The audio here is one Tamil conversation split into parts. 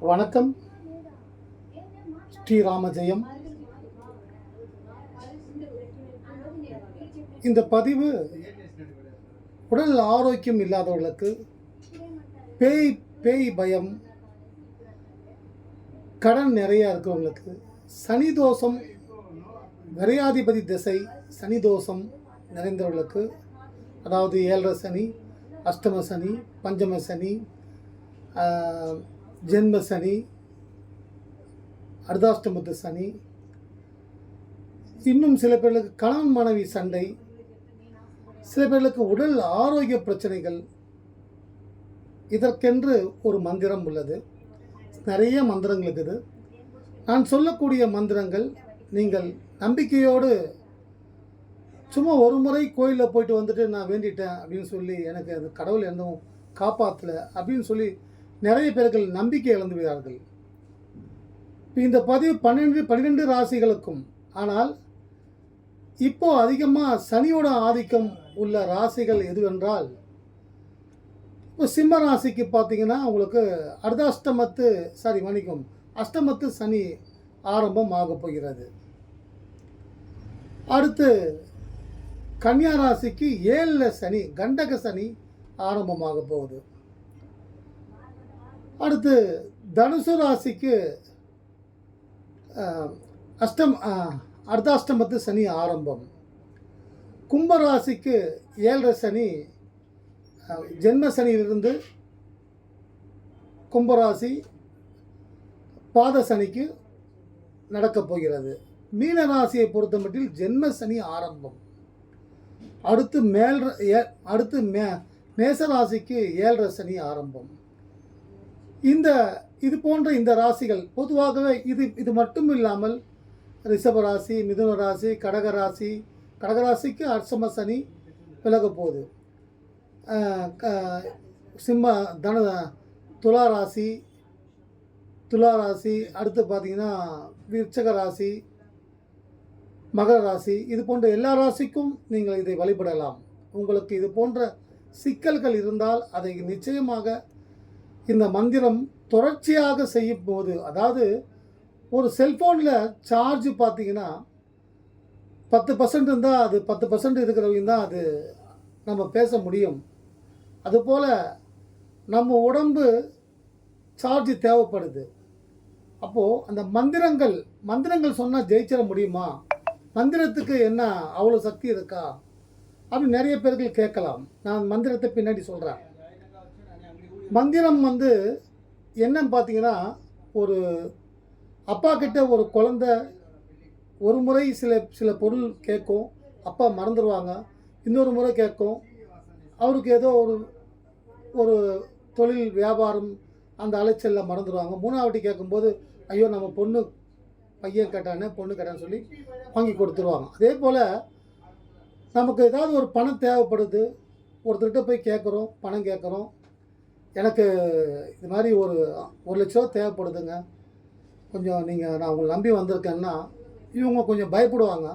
வணக்கம். ஸ்ரீராமஜெயம். இந்த பதிவு உடல் ஆரோக்கியம் இல்லாதவர்களுக்கு பேய் பேய் பயம் கடன் நிறையா இருக்கிறவங்களுக்கு சனி தோஷம் விரையாதிபதி திசை சனி தோஷம் நிறைந்தவர்களுக்கு அதாவது ஏழரை சனி அஷ்டம சனி பஞ்சம சனி ஜென்ம சனி அர்தாஷ்டமத்து சனி. இன்னும் சில பேர்களுக்கு கணவன் மனைவி சண்டை சில பேர்களுக்கு உடல் ஆரோக்கிய பிரச்சனைகள். இதற்கென்று ஒரு மந்திரம் உள்ளது. நிறைய மந்திரங்கள் இருக்குது நான் சொல்லக்கூடிய மந்திரங்கள் நீங்கள் நம்பிக்கையோடு சும்மா ஒரு முறை கோயிலில் போயிட்டு வந்துட்டு நான் வேண்டிட்டேன் அப்படின்னு சொல்லி எனக்கு அது கடவுள் எதுவும் காப்பாற்றல அப்படின்னு சொல்லி நிறைய பேர்கள் நம்பிக்கை இழந்து விடுகிறார்கள். இப்போ இந்த பதிவு பன்னெண்டு பன்னிரெண்டு ராசிகளுக்கும் ஆனால் இப்போ அதிகமாக சனியோட ஆதிக்கம் உள்ள ராசிகள் எதுவென்றால் இப்போ சிம்ம ராசிக்கு பார்த்தீங்கன்னா உங்களுக்கு அர்த்தாஷ்டமத்து சாரி மன்னிக்கும் அஷ்டமத்து சனி ஆரம்பம் ஆகப் போகிறது. அடுத்து கன்னியா ராசிக்கு ஏழில் சனி கண்டக சனி ஆரம்பமாக போகுது. அடுத்து தனுசு ராசிக்கு அஷ்டம் அர்த்தாஷ்டமத்து சனி ஆரம்பம். கும்ப ராசிக்கு ஏழரை சனி ஜென்ம சனியிலிருந்து கும்பராசி பாத சனிக்கு நடக்கப் போகிறது. மீன ராசியை பொறுத்தமட்டில் ஜென்ம சனி ஆரம்பம். அடுத்து மேல் ஏ- அடுத்து மே மேச ராசிக்கு ஏழரை சனி ஆரம்பம். இந்த இது போன்ற இந்த ராசிகள் பொதுவாகவே இது இது மட்டும் இல்லாமல் ரிஷப ராசி மிதுன ராசி கடக ராசி கடகராசிக்கு அர்ச்சம சனி விலக போகுது. க- சிம்ம தன துலா ராசி துலா ராசி அடுத்து பார்த்தீங்கன்னா விருச்சக ராசி மகர ராசி இது போன்ற எல்லா ராசிக்கும் நீங்கள் இதை வழிபடலாம். உங்களுக்கு இது போன்ற சிக்கல்கள் இருந்தால் அதை நிச்சயமாக இந்த மந்திரம் தொடர்ச்சியாக செய்யும் போது அதாவது ஒரு செல்ஃபோனில் சார்ஜ் பார்த்தீங்கன்னா பத்து பர்சன்ட் இருந்தால் அது பத்து பர்சன்ட் இருக்கிறவங்க தான் அது நம்ம பேச முடியும். அதுபோல் நம்ம உடம்பு சார்ஜ் தேவைப்படுது. அப்போது அந்த மந்திரங்கள் மந்திரங்கள் சொன்னால் ஜெயிச்சிட முடியுமா? மந்திரத்துக்கு என்ன அவ்வளோ சக்தி இருக்கா? அப்படின்னு நிறைய பேர்கள் கேட்கலாம். நான் மந்திரத்தை பின்னாடி சொல்கிறேன் மந்திரம் வந்து என்னன்னு பார்த்தீங்கன்னா ஒரு அப்பா கிட்ட ஒரு குழந்த ஒரு முறை சில சில பொருள் கேட்கும் அப்பா மறந்துடுவாங்க இன்னொரு முறை கேட்கும். அவருக்கு ஏதோ ஒரு ஒரு தொழில் வியாபாரம் அந்த அலைச்சலில் மறந்துடுவாங்க மூணாவட்டி கேட்கும்போது ஐயோ நம்ம பொண்ணு பையன் கேட்டானே பொண்ணு கேட்டான்னு சொல்லி வாங்கி கொடுத்துருவாங்க. அதே போல் நமக்கு ஏதாவது ஒரு பணம் தேவைப்படுது. ஒருத்தர்கிட்ட போய் கேட்குறோம் பணம் கேட்குறோம். எனக்கு இது மாதிரி ஒரு ஒரு லட்ச ரூபா தேவைப்படுதுங்க. கொஞ்சம் நீங்கள் நான் உங்களை நம்பி வந்திருக்கேன்னா இவங்க கொஞ்சம் பயப்படுவாங்க.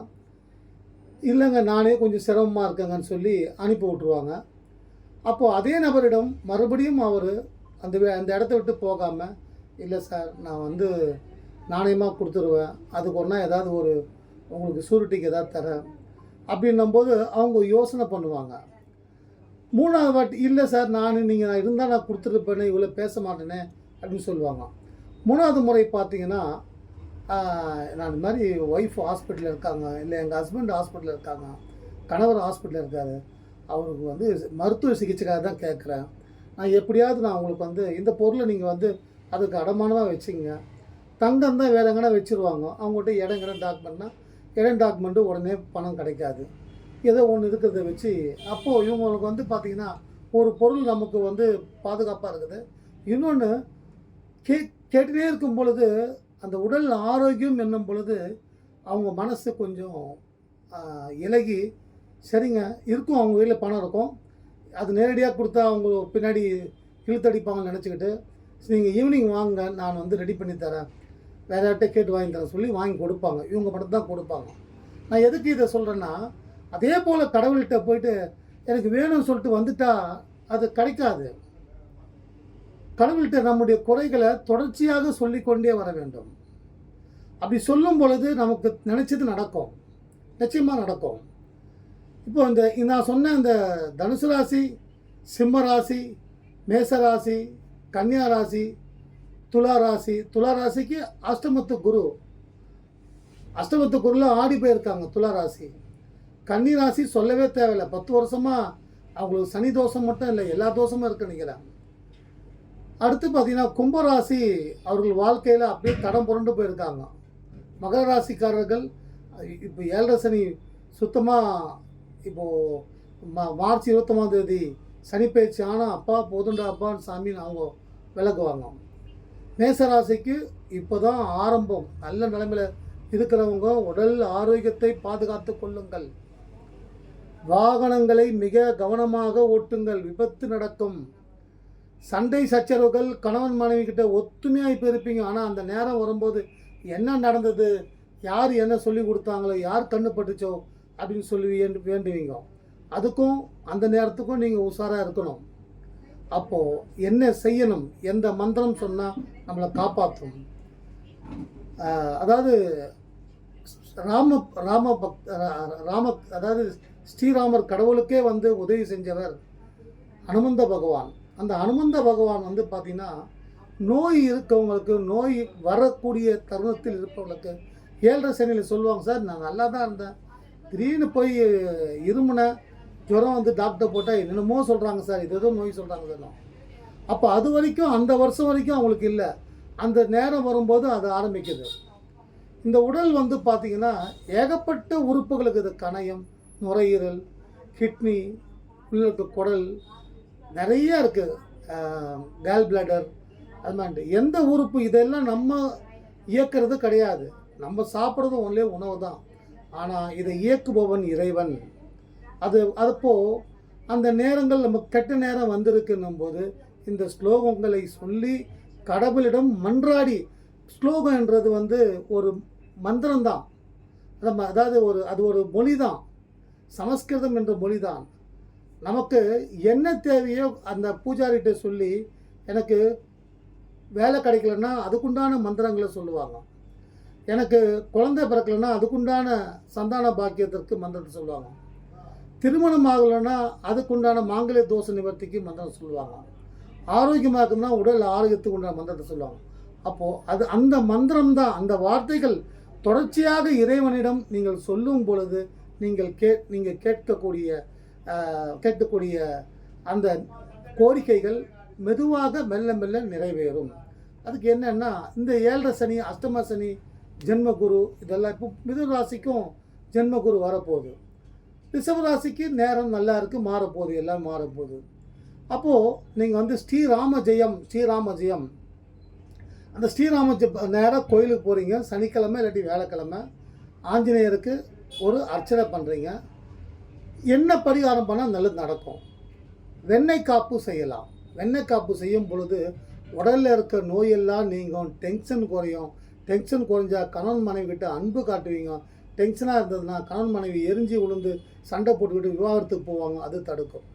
இல்லைங்க நானே கொஞ்சம் சிரமமாக இருக்கேங்கன்னு சொல்லி அனுப்பி விட்ருவாங்க அப்போது அதே நபரிடம் மறுபடியும் அவர் அந்த வே- அந்த இடத்த விட்டு போகாமல் இல்லை சார் நான் வந்து நாணயமாக கொடுத்துருவேன். அதுக்கு ஒன்றா ஏதாவது ஒரு உங்களுக்கு சூரிட்டிக்கு ஏதாவது தரேன். அப்படின்னும்போது அவங்க யோசனை பண்ணுவாங்க. மூணாவது வாட்டி இல்லை சார் நான் நீங்கள் நான் இருந்தால் நான் கொடுத்துருப்பேனே இவ்வளோ பேச மாட்டேனே அப்படின்னு சொல்லுவாங்க. மூணாவது முறை பார்த்தீங்கன்னா நான் இந்த மாதிரி ஒய்ஃப் ஹாஸ்பிட்டலில் இருக்காங்க இல்லை எங்கள் ஹஸ்பண்ட் ஹாஸ்பிட்டலில் இருக்காங்க கணவர் ஹாஸ்பிட்டலில் இருக்காரு அவருக்கு வந்து மருத்துவ சிகிச்சைக்காக தான் கேட்குறேன். நான் எப்படியாவது நான் உங்களுக்கு வந்து இந்த பொருளை நீங்கள் வந்து அதுக்கு அடமானமாக வச்சுங்க. தங்கம் தான் வேறு எங்கன்னா வச்சுருவாங்க. அவங்கள்ட்ட இடம் இடம் டாக்குமெண்ட்னா இடம் டாக்குமெண்ட்டு உடனே பணம் கிடைக்காது. ஏதோ ஒன்று இருக்கிறத வச்சு அப்போது இவங்களுக்கு வந்து பார்த்திங்கன்னா ஒரு பொருள் நமக்கு வந்து பாதுகாப்பாக இருக்குது. இன்னொன்று கே கேட்டுகிட்டே இருக்கும் பொழுது அந்த உடல் ஆரோக்கியம் என்னும் பொழுது அவங்க மனசு கொஞ்சம் இலகி சரிங்க இருக்கும் அவங்க வீட்டில் பணம் இருக்கும். அது நேரடியாக கொடுத்தா அவங்க பின்னாடி இழுத்தடிப்பாங்கன்னு நினச்சிக்கிட்டு நீங்கள் ஈவினிங் வாங்க நான் வந்து ரெடி பண்ணி தரேன். வேறு யார்கிட்ட கேட்டு வாங்கி தரேன் சொல்லி வாங்கி கொடுப்பாங்க. இவங்க மட்டும் தான் கொடுப்பாங்க. நான் எதுக்கு இதை சொல்கிறேன்னா அதே போல் கடவுள்கிட்ட போயிட்டு எனக்கு வேணும்னு சொல்லிட்டு வந்துட்டா அது கிடைக்காது. கடவுள்கிட்ட நம்முடைய குறைகளை தொடர்ச்சியாக சொல்லிக்கொண்டே வர வேண்டும். அப்படி சொல்லும் பொழுது நமக்கு நினச்சது நடக்கும். நிச்சயமாக நடக்கும். இப்போ இந்த நான் சொன்ன இந்த தனுசு ராசி சிம்ம ராசி மேச ராசி கன்னியா ராசி துலா ராசி துலா ராசிக்கு அஷ்டமத்து குரு. அஷ்டமத்து குருலாம் ஆடி போயிருக்காங்க துலா ராசி. கன்னிராசி சொல்லவே தேவையில்லை. பத்து வருஷமாக அவங்களுக்கு சனி தோஷம் மட்டும் இல்லை எல்லா தோஷமும் இருக்கு நினைக்கிறாங்க அடுத்து பார்த்தீங்கன்னா கும்பராசி அவர்கள் வாழ்க்கையில் அப்படியே தடம் புரண்டு போயிருக்காங்க. மகர ராசிக்காரர்கள் இப்போ ஏழரை சனி சுத்தமாக இப்போது மா மார்ச் இருபத்தொம்பதாம் தேதி சனி பயிற்சி ஆனால் அப்பா போதுண்டா அப்பான்னு சாமின்னு அவங்க விளக்குவாங்க. மேசராசிக்கு இப்போ தான் ஆரம்பம். நல்ல நிலைமையில் இருக்கிறவங்க உடல் ஆரோக்கியத்தை பாதுகாத்து கொள்ளுங்கள். வாகனங்களை மிக கவனமாக ஓட்டுங்கள். விபத்து நடக்கும். சண்டை சச்சரவுகள் கணவன் மனைவி கிட்ட ஒத்துமையாக இப்போ இருப்பீங்க ஆனால் அந்த நேரம் வரும்போது என்ன நடந்தது? யார் என்ன சொல்லி கொடுத்தாங்களோ யார் கண்ணு பட்டுச்சோ அப்படின்னு சொல்லி வேண்டுவீங்க. அதுக்கும் அந்த நேரத்துக்கும் நீங்கள் உஷாராக இருக்கணும். அப்போது என்ன செய்யணும்? எந்த மந்திரம் சொன்னால் நம்மளை காப்பாற்றும். அதாவது ராம ராம பக் ராம அதாவது ஸ்ரீராமர் கடவுளுக்கே வந்து உதவி செஞ்சவர் அனுமந்த பகவான். அந்த அனுமந்த பகவான் வந்து பார்த்தீங்கன்னா நோய் இருக்கவங்களுக்கு நோய் வரக்கூடிய தருணத்தில் இருப்பவங்களுக்கு ஏழரை சனியில் சொல்லுவாங்க சார். நான் நல்லா தான் இருந்தேன். திடீர்னு போய் இருமுன ஜுரம் வந்து டாக்டர் போட்டால் என்னென்னமோ சொல்கிறாங்க சார். இது ஏதோ நோய் சொல்கிறாங்க சார். அப்போ அது வரைக்கும் அந்த வருஷம் வரைக்கும் அவங்களுக்கு இல்லை. அந்த நேரம் வரும்போது அது ஆரம்பிக்குது. இந்த உடல் வந்து பார்த்திங்கன்னா ஏகப்பட்ட உறுப்புகளுக்கு இது கணையம். நுரையீரல் கிட்னி உள்ள குடல் நிறைய இருக்குது கேல் பிளாடர் அது மாதிரி. எந்த உறுப்பு இதெல்லாம் நம்ம இயக்கிறது கிடையாது. நம்ம சாப்பிட்றது ஒன்லே உணவு தான். ஆனால் இதை இயக்குபவன் இறைவன். அது அதுப்போ அந்த நேரங்கள் நமக்கு கெட்ட நேரம் வந்திருக்குன்னும் போது இந்த ஸ்லோகங்களை சொல்லி கடவுளிடம் மன்றாடி ஸ்லோகம்ன்றது வந்து ஒரு மந்திரம்தான். நம்ம அதாவது ஒரு அது ஒரு மொழி தான். சமஸ்கிருதம் என்ற மொழி தான் நமக்கு என்ன தேவையோ அந்த பூஜாரிகிட்ட சொல்லி எனக்கு வேலை கிடைக்கலன்னா அதுக்குண்டான மந்திரங்களை சொல்லுவாங்க. எனக்கு குழந்தை பிறக்கலைன்னா அதுக்குண்டான சந்தான பாக்கியத்திற்கு மந்திரத்தை சொல்லுவாங்க. திருமணம் ஆகலைன்னா அதுக்குண்டான மாங்கல்ய தோஷ நிவர்த்திக்கு மந்திரம் சொல்லுவாங்க. ஆரோக்கியமாக இருக்குன்னா உடல் ஆரோக்கியத்துக்கு உண்டான மந்திரத்தை சொல்லுவாங்க. அப்போது அது அந்த மந்திரம் தான் அந்த வார்த்தைகள் தொடர்ச்சியாக இறைவனிடம் நீங்கள் சொல்லும் பொழுது நீங்கள் கே நீங்கள் கேட்கக்கூடிய கேட்கக்கூடிய அந்த கோரிக்கைகள் மெதுவாக மெல்ல மெல்ல நிறைவேறும். அதுக்கு என்னென்னா இந்த ஏழரை சனி அஷ்டம சனி ஜென்மகுரு இதெல்லாம் இப்போ மிதுராசிக்கும் ஜென்மகுரு வரப்போகுது. ரிஷப ராசிக்கு நேரம் நல்லா இருக்குது மாறப்போகுது எல்லாம் மாறப்போகுது. அப்போது நீங்கள் வந்து ஸ்ரீராம ஜெயம் ஸ்ரீராம ஜெயம். அந்த ஸ்ரீராம ஜெ- கோயிலுக்கு போகிறீங்க சனிக்கிழமை இல்லாட்டி வேலைக்கிழமை ஆஞ்சநேயருக்கு ஒரு அர்ச்சனை பண்ணுறீங்க என்ன பரிகாரம் பண்ணால் நல்லது நடக்கும். வெண்ணெய் காப்பு செய்யலாம். வெண்ணெய் காப்பு செய்யும் பொழுது உடலில் இருக்க நோயெல்லாம் நீங்கும். டென்ஷன் குறையும். டென்ஷன் குறைஞ்சா கணவன் மனைவி கிட்ட அன்பு காட்டுவீங்க. டென்ஷனாக இருந்ததுன்னா கணவன் மனைவி எரிஞ்சு விழுந்து சண்டை போட்டுக்கிட்டு விவாகரத்துக்கு போவாங்க. அது தடுக்கும்.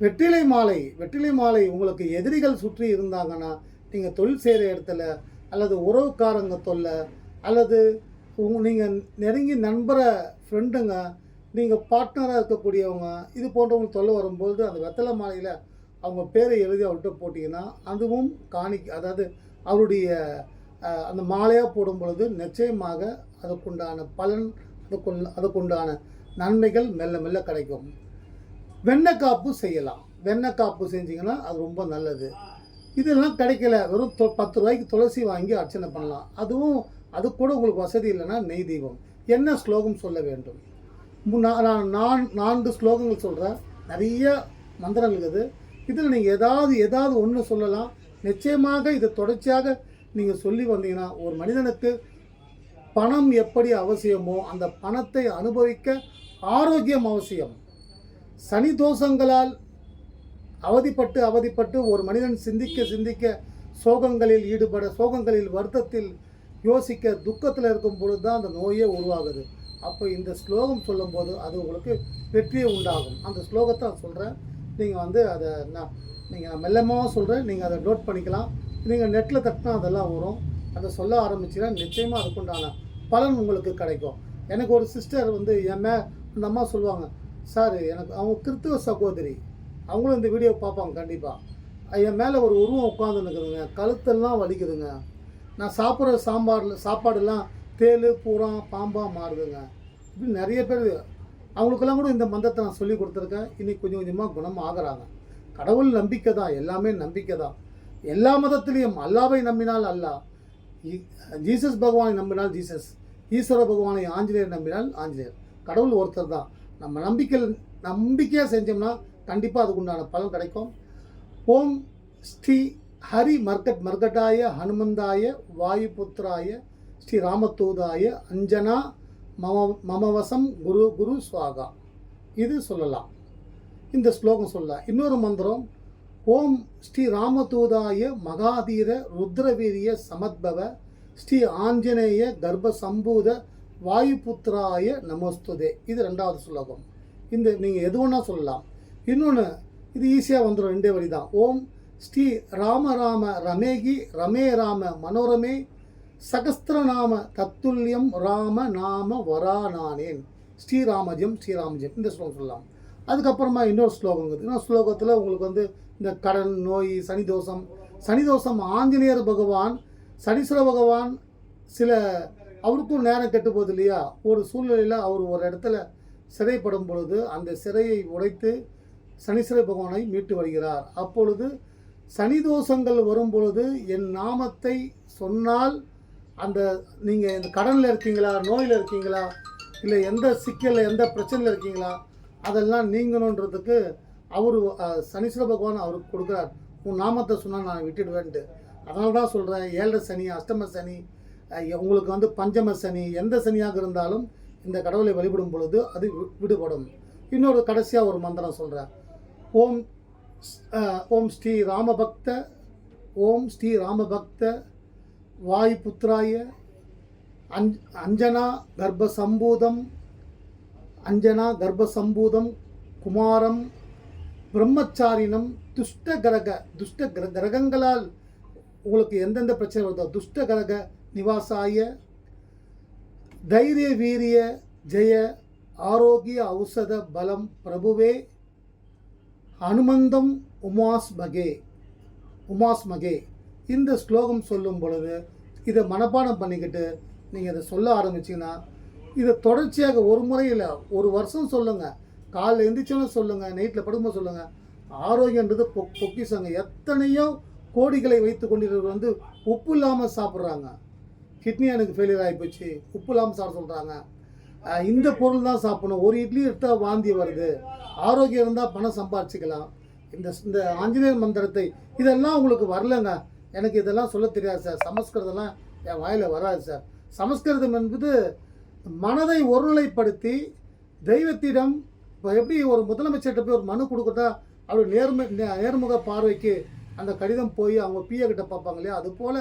வெற்றிலை மாலை. வெற்றிலை மாலை உங்களுக்கு எதிரிகள் சுற்றி இருந்தாங்கன்னா நீங்கள் தொழில் செய்கிற இடத்துல அல்லது உறவுக்காரங்க தொல்லை அல்லது உங்க நீங்கள் நெருங்கி நண்பரை ஃப்ரெண்டுங்க நீங்கள் பார்ட்னராக இருக்கக்கூடியவங்க இது போன்றவங்க தொல்லை வரும்பொழுது அந்த வெத்தலை மாலையில் அவங்க பேரை எழுதி அவர்கிட்ட போட்டிங்கன்னா அதுவும் காணி அதாவது அவருடைய அந்த மாலையாக போடும் பொழுது நிச்சயமாக அதுக்குண்டான பலன் அதுக்குள்ள அதுக்குண்டான நன்மைகள் மெல்ல மெல்ல கிடைக்கும். வெண்ணெய் காப்பு செய்யலாம். வெண்ணெய் காப்பு அது ரொம்ப நல்லது. இதெல்லாம் கிடைக்கல. வெறும் தொ- பத்து ரூபாய்க்கு துளசி வாங்கி அர்ச்சனை பண்ணலாம். அதுவும் அது கூட உங்களுக்கு வசதி இல்லைன்னா நெய் தீபம். என்ன ஸ்லோகம் சொல்ல வேண்டும்? நான் நான் நான் நான்கு ஸ்லோகங்கள் சொல்கிறேன் நிறைய மந்திரம் இருக்குது. இதில் நீங்கள் ஏதாவது ஏதாவது ஒன்று சொல்லலாம். நிச்சயமாக இதை தொடர்ச்சியாக நீங்கள் சொல்லி வந்தீங்கன்னா ஒரு மனிதனுக்கு பணம் எப்படி அவசியமோ அந்த பணத்தை அனுபவிக்க ஆரோக்கியம் அவசியம். சனி தோஷங்களால் அவதிப்பட்டு அவதிப்பட்டு ஒரு மனிதன் சிந்திக்க சிந்திக்க சோகங்களில் ஈடுபட சோகங்களில் வருத்தத்தில் யோசிக்க துக்கத்தில் இருக்கும் பொழுது தான் அந்த நோயே உருவாகுது. அப்போ இந்த ஸ்லோகம் சொல்லும்போது அது உங்களுக்கு வெற்றியே உண்டாகும். அந்த ஸ்லோகத்தை நான் சொல்கிறேன் நீங்கள் வந்து அதை நான் நீங்கள் நான் மெல்லமாக சொல்கிறேன் நீங்கள் அதை நோட் பண்ணிக்கலாம். நீங்கள் நெட்டில் தட்டினா அதெல்லாம் வரும். அதை சொல்ல ஆரம்பிச்சிங்கன்னா நிச்சயமாக அதுக்குண்டான பலன் உங்களுக்கு கிடைக்கும். எனக்கு ஒரு சிஸ்டர் வந்து என் அந்த அம்மா சொல்லுவாங்க சார் எனக்கு அவங்க கிறித்துவ சகோதரி. அவங்களும் இந்த வீடியோ பார்ப்பாங்க கண்டிப்பாக என் மேலே ஒரு உருவம் உட்காந்துருக்குதுங்க கழுத்தெல்லாம் வலிக்குதுங்க. நான் சாப்பிட்ற சாம்பாரில் சாப்பாடெல்லாம் தேள் பூரா பாம்பாக மாறுதுங்க இப்படி நிறைய பேர் அவங்களுக்கெல்லாம் கூட இந்த மந்தத்தை நான் சொல்லி கொடுத்துருக்கேன். இன்னைக்கு கொஞ்சம் கொஞ்சமாக குணம் ஆகிறாங்க. கடவுள் நம்பிக்கை தான் எல்லாமே நம்பிக்கை தான். எல்லா மதத்திலையும் அல்லாவை நம்பினால் அல்லாஹ் ஜீசஸ் பகவானை நம்பினால் ஜீசஸ். ஈஸ்வர பகவானை ஆஞ்சநேயர் நம்பினால் ஆஞ்சநேயர். கடவுள் ஒருத்தர் தான். நம்ம நம்பிக்கை நம்பிக்கையாக செஞ்சோம்னா கண்டிப்பாக அதுக்கு உண்டான பலன் கிடைக்கும். ஓம் ஸ்ரீ ஹரி மர்கட் மர்கட்டாய ஹனுமந்தாய வாயுபுத்திராய ஸ்ரீ ராமதூதாய அஞ்சனா மம மமவசம் குரு குரு சுவாகா. இது சொல்லலாம். இந்த ஸ்லோகம் சொல்லலாம் இன்னொரு மந்திரம் ஓம் ஸ்ரீ ராமதூதாய மகாதீர ருத்ரவீரிய சமத்பவ ஸ்ரீ ஆஞ்சநேய கர்ப்ப சம்பூத வாயுபுத்திராய நமஸ்துதே. இது ரெண்டாவது ஸ்லோகம். இந்த நீங்கள் எது வேணால் சொல்லலாம். இன்னொன்று இது ஈஸியாக வந்துடும் ரெண்டே வழி தான் ஓம் ஸ்ரீ ராம ராம ரமேகி ரமே ராம மனோரமே சகஸ்திரநாம தத்துல்யம் ராம நாம வரானானேன். ஸ்ரீராமஜம் ஸ்ரீராமஜம் இந்த ஸ்லோகம் சொல்லலாம். அதுக்கப்புறமா இன்னொரு ஸ்லோகம் இருக்குது. இன்னொரு ஸ்லோகத்தில் உங்களுக்கு வந்து இந்த கடன் நோய் சனி தோஷம் சனி தோஷம் ஆஞ்சநேயர் பகவான் சனீஸ்வர பகவான் சில அவருக்கும் நேரம் கெட்டு போகுது இல்லையா? ஒரு சூழ்நிலையில் அவர் ஒரு இடத்துல சிறைப்படும் பொழுது அந்த சிறையை உடைத்து சனீஸ்வர பகவானை மீட்டு வருகிறார். அப்பொழுது சனி தோஷங்கள் வரும் பொழுது என் நாமத்தை சொன்னால் அந்த நீங்கள் இந்த கடனில் இருக்கீங்களா நோயில் இருக்கீங்களா இல்லை எந்த சிக்கலில் எந்த பிரச்சனையில் இருக்கீங்களா அதெல்லாம் நீங்கணுன்றதுக்கு அவர் சனீஸ்வர பகவான் அவருக்கு கொடுக்குறார். உன் நாமத்தை சொன்னால் நான் விட்டுடுவேன்ட்டு. அதனால தான் சொல்கிறேன் ஏழரை சனி அஷ்டம சனி உங்களுக்கு வந்து பஞ்சம சனி எந்த சனியாக இருந்தாலும் இந்த கடவுளை வழிபடும் பொழுது அது விடுபடும். இன்னொரு கடைசியாக ஒரு மந்திரம் சொல்கிறேன் ஓம் ஓம் ஸ்ரீ ராமபக்த ஓம் ஸ்ரீ ராமபக்த புத்ராய அஞ் அஞ்சனா கர்ப்பசம்பூதம் அஞ்சனா கர்ப்பசம்பூதம் குமாரம் பிரம்மச்சாரினம் துஷ்ட கிரக துஷ்ட கிர கிரகங்களால் உங்களுக்கு எந்தெந்த பிரச்சனை வருதோ துஷ்ட கிரக நிவாசாய தைரிய வீரிய ஜெய ஆரோக்கிய ஔஷத பலம் பிரபுவே அனுமந்தம் உமாஸ் மகே உமாஸ் மகே. இந்த ஸ்லோகம் சொல்லும் பொழுது இதை மனப்பாடம் பண்ணிக்கிட்டு நீங்கள் இதை சொல்ல ஆரம்பிச்சிங்கன்னா இதை தொடர்ச்சியாக ஒரு முறையில் ஒரு வருஷம் சொல்லுங்கள் காலைல எந்திரிச்சாலும் சொல்லுங்கள் நைட்டில் படுக்கும்போது சொல்லுங்கள் ஆரோக்கியன்றது பொ பொக்கிசங்க எத்தனையோ கோடிகளை வைத்து கொண்டிருக்கிறவர் வந்து உப்பு இல்லாமல் சாப்பிட்றாங்க. கிட்னி எனக்கு ஃபெயிலியர் ஆகிப்போச்சு உப்பு இல்லாமல் சாப்பிட சொல்கிறாங்க இந்த பொருள் தான் சாப்பிடணும். ஒரு இட்லி எடுத்தால் வாந்தி வருது. ஆரோக்கியம் இருந்தால் பணம் சம்பாரிச்சிக்கலாம். இந்த இந்த ஆஞ்சநேயர் மந்திரத்தை இதெல்லாம் உங்களுக்கு வரலங்க. எனக்கு இதெல்லாம் சொல்ல தெரியாது சார். சமஸ்கிருதம்லாம் என் வாயில் வராது சார். சமஸ்கிருதம் என்பது மனதை ஒருநிலைப்படுத்தி தெய்வத்திடம் இப்போ எப்படி ஒரு முதலமைச்சர்கிட்ட போய் ஒரு மனு கொடுக்குறதா அவர் நேர்மை நே- நேர்முக பார்வைக்கு அந்த கடிதம் போய் அவங்க பிஏ கிட்ட பார்ப்பாங்க இல்லையா? அது போல்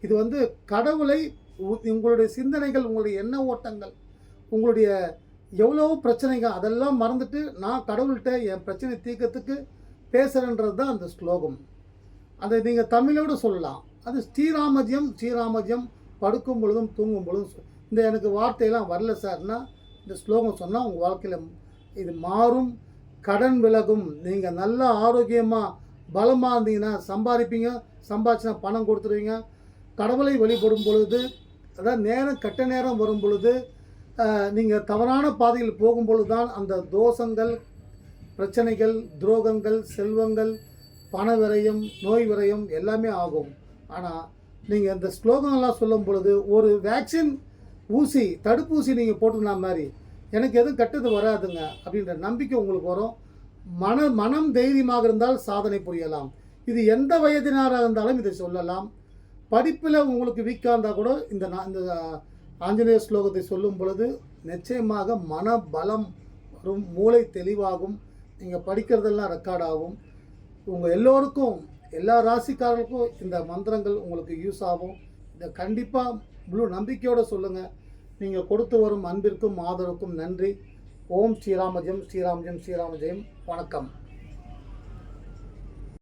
இது வந்து கடவுளை உ- உங்களுடைய சிந்தனைகள் உங்களுடைய எண்ண ஓட்டங்கள் உங்களுடைய எவ்வளோ பிரச்சனைகள் அதெல்லாம் மறந்துட்டு நான் கடவுள்கிட்ட என் பிரச்சனை தீர்க்கத்துக்கு பேசுகிறேன்றது தான் அந்த ஸ்லோகம். அதை நீங்கள் தமிழோடு சொல்லலாம். அது ஸ்ரீராமஜியம் ஸ்ரீராமஜியம் படுக்கும் பொழுதும் தூங்கும் பொழுதும் இந்த எனக்கு வார்த்தையெல்லாம் வரல சார்னா இந்த ஸ்லோகம் சொன்னால் உங்கள் வாழ்க்கையில் இது மாறும். கடன் விலகும். நீங்கள் நல்லா ஆரோக்கியமாக பலமாக இருந்தீங்கன்னா சம்பாதிப்பீங்க சம்பாதிச்சுனா பணம் கொடுத்துருவீங்க. கடவுளை வழிபடும் பொழுது அதாவது நேரம் கெட்ட நேரம் வரும் பொழுது நீங்கள் தவறான பாதையில் போகும்பொழுது தான் அந்த தோஷங்கள் பிரச்சனைகள் துரோகங்கள் செல்வங்கள் பண விரயம் நோய் விரயம் எல்லாமே ஆகும். ஆனால் நீங்கள் இந்த ஸ்லோகங்கள்லாம் சொல்லும் பொழுது ஒரு வேக்சின் ஊசி தடுப்பூசி நீங்கள் போட்டுனா மாதிரி எனக்கு எதுவும் கெட்டது வராதுங்க அப்படின்ற நம்பிக்கை உங்களுக்கு வரும். மன மனம் தைரியமாக இருந்தால் சாதனை புரியலாம். இது எந்த வயதினராக இருந்தாலும் இதை சொல்லலாம். படிப்பில் உங்களுக்கு வீக்காக இருந்தால் கூட இந்த இந்த ஆஞ்சநேய ஸ்லோகத்தை சொல்லும் பொழுது நிச்சயமாக மன பலம் வரும் மூளை தெளிவாகும் நீங்கள் படிக்கிறதெல்லாம் ரெக்கார்ட் ஆகும். உங்கள் எல்லோருக்கும் எல்லா ராசிக்காரர்களுக்கும் இந்த மந்திரங்கள் உங்களுக்கு யூஸ் ஆகும். இதை கண்டிப்பாக முழு நம்பிக்கையோடு சொல்லுங்கள் நீங்கள் கொடுத்து வரும் அன்பிற்கும் ஆதரவுக்கும் நன்றி. ஓம் ஸ்ரீராமஜெயம் ஸ்ரீராமஜெயம் ஸ்ரீராமஜெயம். வணக்கம்.